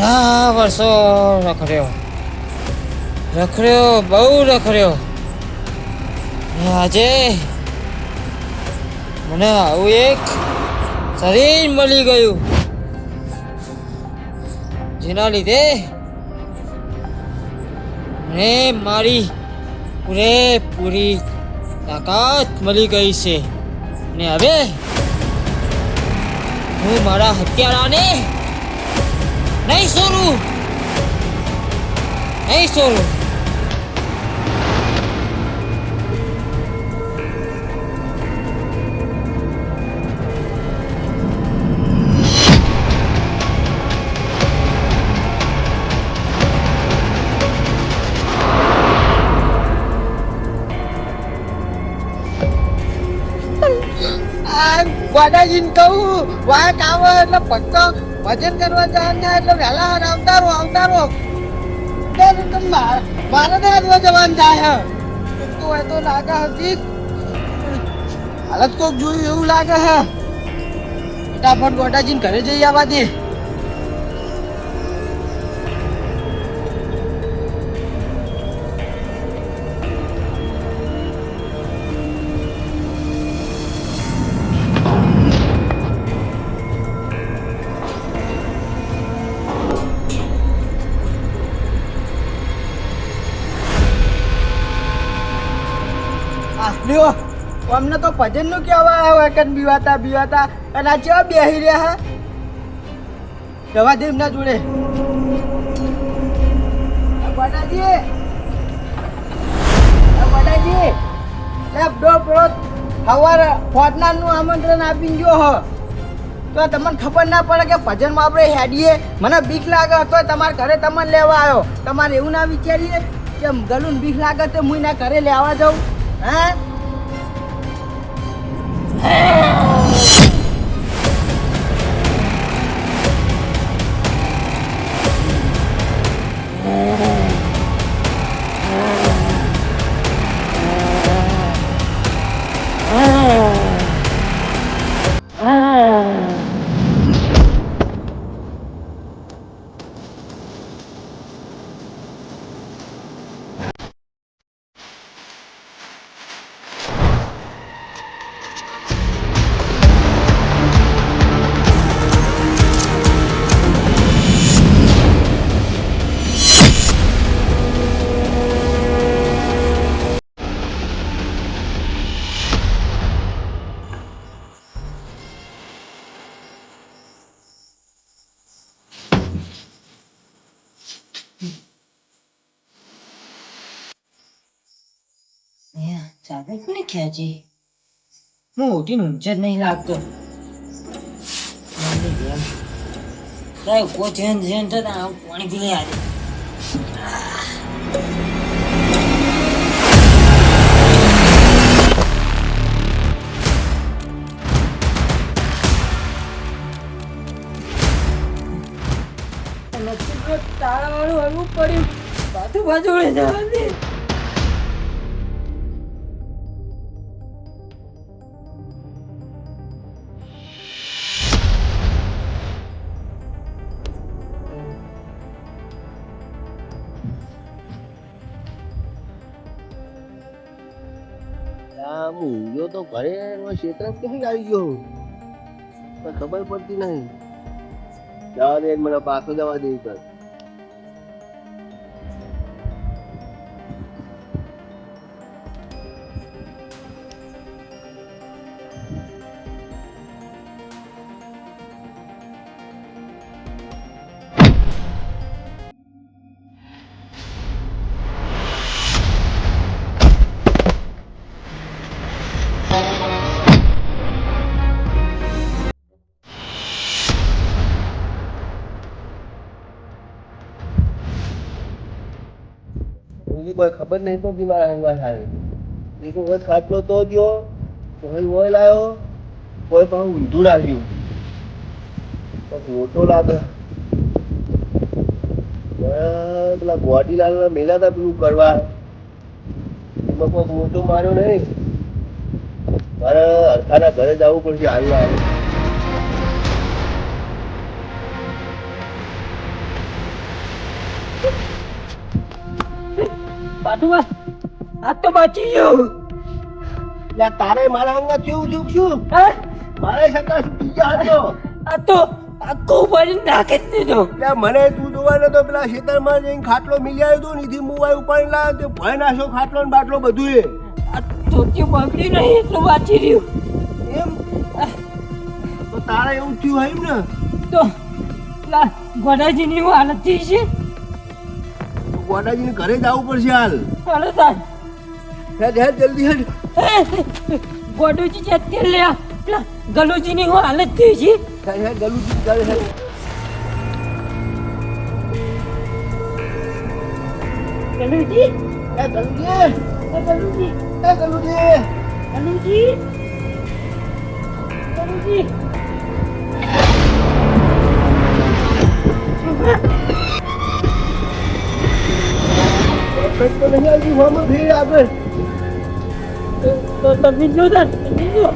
ઘણા વર્ષો રખડ્યો. રખડ્યો, બહુ રખડ્યો. આજે મને આવું એક શરીર મળી ગયું. જેના લીધે મને મારી પૂરેપૂરી તાકાત મળી ગઈ છે. ને હવે હું મારા હત્યારાને નહીં છોડું નહીં છોડું આ ગોડાજીને કહું વાત આવે એટલે પક્કો ભજન કરવા જવાનું થાય એટલે વહેલા આવતારો આવતા રહો ત્યારે મારે હાથમાં જવાનું હે. તો હોય તો લાગે હતી હાલત કોક જોયું એવું લાગે, હે. ફટાફટ ગોડાજીને ઘરે જઈ આવવા દે. અમને તો ભજનનું કહેવા આવ્યો કે બીવાતા બીવાતા. અને આ ચેવા બેહી રહ્યા હા? જવા દે એમના જોડે. આ બડાજી આ બડાજી લે ડો પેલો સવાર ફોટનારનું આમંત્રણ આપીને ગયો હ. તો તમને ખબર ના પડે કે ભજનમાં આપણે હેડીએ. મને બીક લાગે, તો તમારા ઘરે તમને લેવા આવ્યો. તમારે એવું ના વિચારીએ કે ગલુન બીક લાગે તો હું એના ઘરે લેવા જાઉં. હે? Ah! ચાલે કોને ખેંચી હું ઉઠીને ઊંચ જ નહીં લાગતો. તારે ને તો તારે પાણી પી લે આજે પડ્યું. બાજુ બાજુ જવા આ ઊંઘ્યો તો ઘરે ક્ષેત્ર ક્યાંય આવી ગયો? પણ ખબર પડતી નહીં. જવા દે, મને પાછો જવા દે કર કોઈ ખબર નહીં તો બીમાર મારા હંગવા થાય એક વખત ખાટલો તો ગયો, કોઈ ઓઇલ આવ્યો કોઈ પણ ઊંધું નાખ્યું પછી ઓટો લાગે. પેલા ગોટીલાલ મેલા હતા પેલું કરવા. એમાં કોઈ મોટો માર્યો નહીં. મારે હરખાના ઘરે જવું પડશે આવ્યું આવ્યું પાટું આ તો બચી ગયો. લે તારે મારા અંગત કેવું છું શું? હા? મારે છતાં બીજા હતો. આ તો આખો ભરી નાખી જ દીધો. લે મને તું જોવા નતો પેલા ખેતરમાં જઈને ખાટલો મિલી આવ્યો તો નીથી મુવાઈ ઉપાડી લાવ્યો તે ભય નાખ્યો ખાટલો ને બાટલો બધું એ આ ધોતી બગડી નહીં એટલું વાંચી રહ્યું. એમ? તો તારે એવું થયું એમ ને? તો પેલા ગોડાજીની હાલત થઈ છે. તો ગોડાજીને ઘરે જવું પડશે હાલ. હાલો સાહેબ. હેડ હેડ જલ્દી હેડ. ગોડુજી જે તેલ લે. પેલા ગલુજીની હું હાલત થઈ છે. હેડ હેડ ગલુજી ઘરે હેડ. ગલુજી? એ ગલુજી. એ ગલુજી. એ ગલુજી. ગલુજી? ગલુજી? તો નહીં આવતી હોમાં ભીડ આગળ તો તો તમે જો તાર તમે જો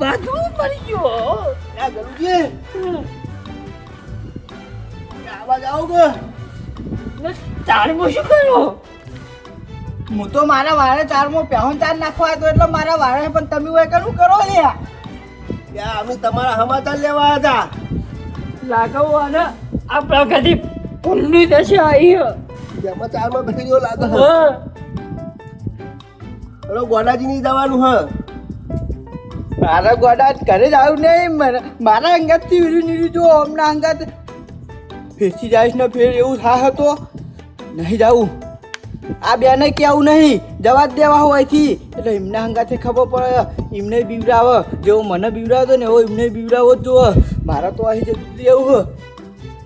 બાથરૂમ મરી ગયો એ ગલુજી એ આવાજ આવો કે ચારમાં શું કરો? હું તો મારા વાળે ચારમાં પહેણ ચાર નાખવા હતો એટલે મારા વાળે પણ તમે હોય કરું કરો લે યા અમે તમારા સમાચાર લેવા હતા. લાગવ અને આ પ્રગતિ પુલ્લી દશે આવી હે. એમાં ચારમાં બેસી ગયો લાગે ગોડાજી ગોડાજીની જવાનું હ. મારા ગોડા ઘરે જ આવું નહીં મારા- અંગતથી વીરું નીરું જો હમણાં અંગાત ફેરથી જાય ને ફેર એવું થાય હતો નહીં જાવું આ બેને કેવું નહીં? જવા જ દેવા હોયથી એટલે એમના હંગાથે ખબર પડે. એમને બીવડાવે. જેવો મને બીવડાવતો ને એવો એમને બીવડાવો જ જોવે મારે તો અહીં જતું એવું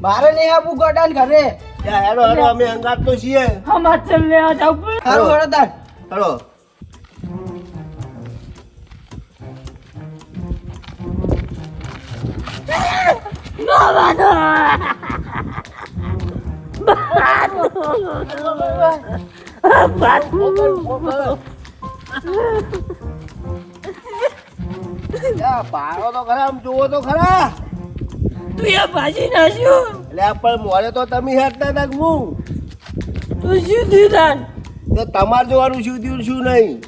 મારે નહીં આપવું ગોડા ઘરે. હેડો હેડો અમે અંગાત તો છીએ. જાવ તાર. હેડો. યા પાડો તો તમે શું થયું તો તમારે જોવાનું શું? થયું શું નહીં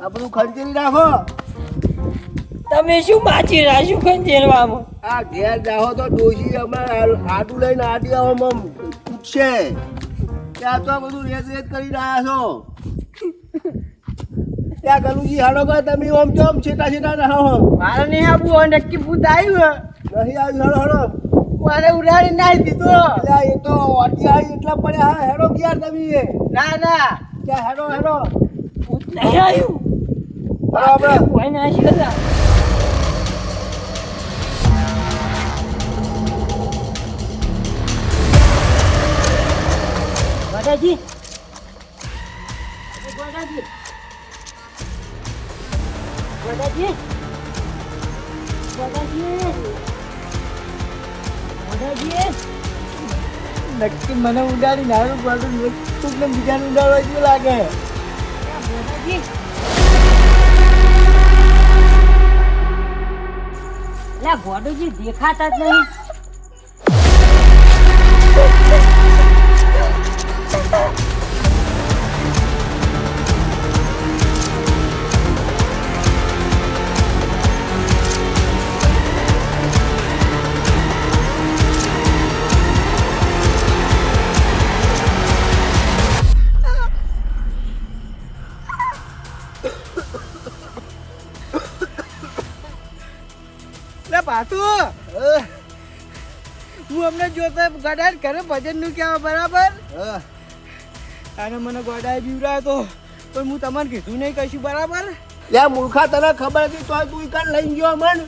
આ બધું ખંચેરી રાખો તમે શું માચી રાખ્યું ખંજેરવામાં આ ઘેર જાઓ તો ડોશી અમે આટું લઈને આટી આવવામાં પૂછશે ત્યાં તો બધું રેસ રેસ કરી રહ્યા છો ત્યાં ગલુજી હાડો કા તમે ઓમ ચોમ છેટા છેટા રહો મારે નહીં આપવું હવે નક્કી પૂત આવ્યું નહીં આવ્યું હાડો હાડો મારે ઉડાડી નાખી દીધો એટલે એ તો વાટી આવી એટલા પડ્યા હા હેડો ક્યાં તમે ના ના ક્યાં હેડો હેડો ભૂત નહીં આવ્યું બરાબર કોઈ નાખ્યું ગોડાજી. નક્કી મને ઉડાડી નાનું ગોડું ને બીજાને ઉડાડવા જેવું લાગે. ગોડુજી દેખાતા જ નહીં. જોતો ગડાડ ઘરે ભજનનું કહેવા બરાબર અને મને ગોડાએ બીવડાયો તો પણ હું તમને કીધું નહીં કશું બરાબર? લે મૂર્ખા તને ખબર હતી તો તું કાલ લઈ ગયો મન?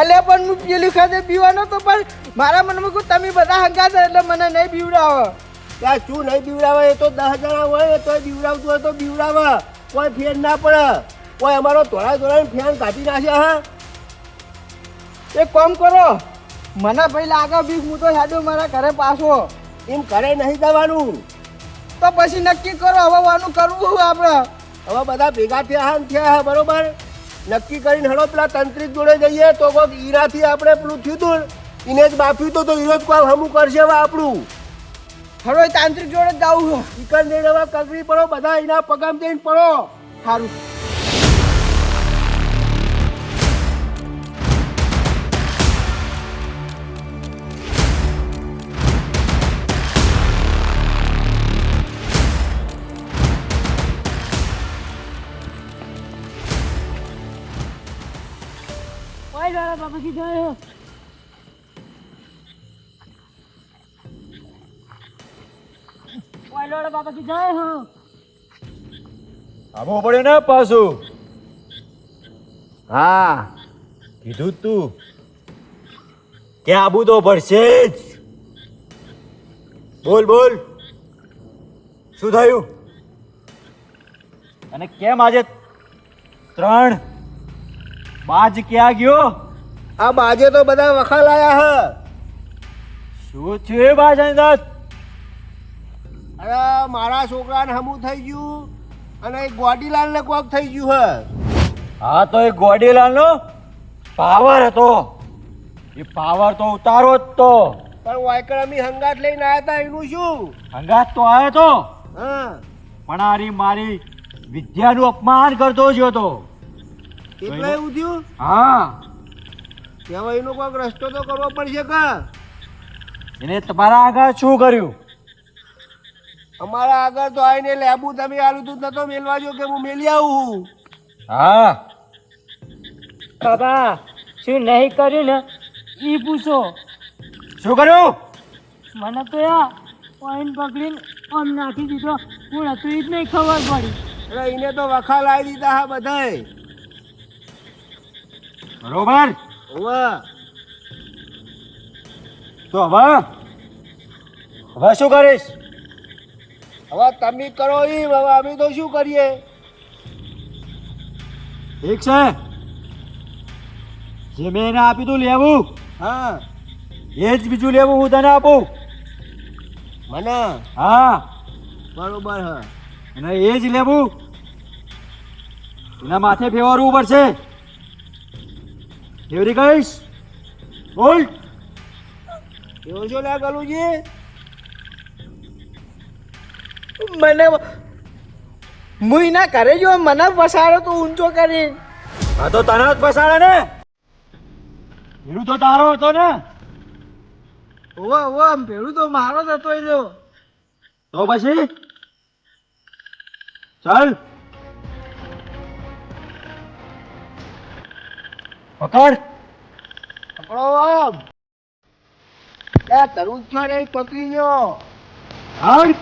અલ્યા પણ હું પેલી ખાતે પીવાનો તો પણ મારા મનમાં કહું તમે બધા હંગાત એટલે મને નહીં બીવડાવો. ત્યાં શું નહીં બીવડાવે? એ તો દસ જણા હોય તો બીવડાવતું હોય તો બીવડાવે. કોઈ ફેર ના પડે. કોઈ અમારો ધોળા ધોળા ફેન કાઢી નાખ્યા હા? એક કામ કરો મને ભાઈ લાગે બીક હું તો હેડો મારા ઘરે પાછો. એમ ઘરે નહીં જવાનું. તો પછી નક્કી કરો હવે વાનું કરવું આપણે? હવે બધા ભેગા થયા હા થયા બરોબર? નક્કી કરીને હળો પેલા તંત્રિક જોડે જઈએ તો કોઈક ઈરાથી આપણે પેલું થયું હતું એને જ બાફ્યું તો તો ઈરો જ કોઈ હમું કરશે હવે આપણું. હળો તાંત્રિક જોડે જ જવું ચિકન જઈને હવે કગરી પડો બધા એના પગામ જઈને પડો. સારું પાછું? કે આબુ તો પડશે જ. બોલ બોલ. શું થયું? અને કેમ આજે ત્રણ બાજ ક્યાં ગયો? આ બાજે તો બધા વખાલ આયા હ. શું છે એ બાજ અરે મારા છોકરાને હમું થઈ ગયું અને એ ગોડીલાલને કોક થઈ ગયું હ. હા તો એ ગોડીલાલનો પાવર હતો. એ પાવર તો ઉતારો જ તો. પણ વાયકરમી હંગાત લઈને આવ્યા હતા એનું શું? હંગાત તો આવ્યો તો. હા. પણ આરી મારી વિદ્યાનું અપમાન કરતો જ હતો એટલે એવું થયું? હા. એનો કોઈક રસ્તો તો કરવો પડશે કા? એને તમારા આગળ શું કર્યું? અમારા આગળ તો આવીને લેબુ તમે આલું તું નતો મેલવા જો કે હું મેલી આવું હા. બાબા શું નહીં કર્યું ને? એ પૂછો. શું કર્યું? મને તો યા પોઈન્ટ પકડીને આમ નાખી દીધો. હું હતું જ નહીં ખબર પડી. એટલે એને તો વખા લાવી દીધા હા બધાય. બરોબર. હોવે તો હવે? હવે શું કરીશ? હવે તમે કરો ઈ હવે અમે તો શું કરીએ? ઠીક છે. જે મેં એને આપ્યું તું લેવું. હા. એ જ બીજું લેવું હું તને આપું. મને? હા. બરોબર હા. અને એ જ લેવું. એના માથે ફેવરવું પડશે. કેવરી કહીશ બોલ એવું શું લે ગલુજી મને એના કરે જો મને પસાડો તો ઊંચો કરી હા તો તને જ પસાડે ને. ભેડું તો તારો હતો ને. ઓવો ઓવો ભેળું તો મારો જ હતો એ તો પછી? ચાલ. પકડ પકડો આમ. એ તરુણ પકડી ગયો? હાડ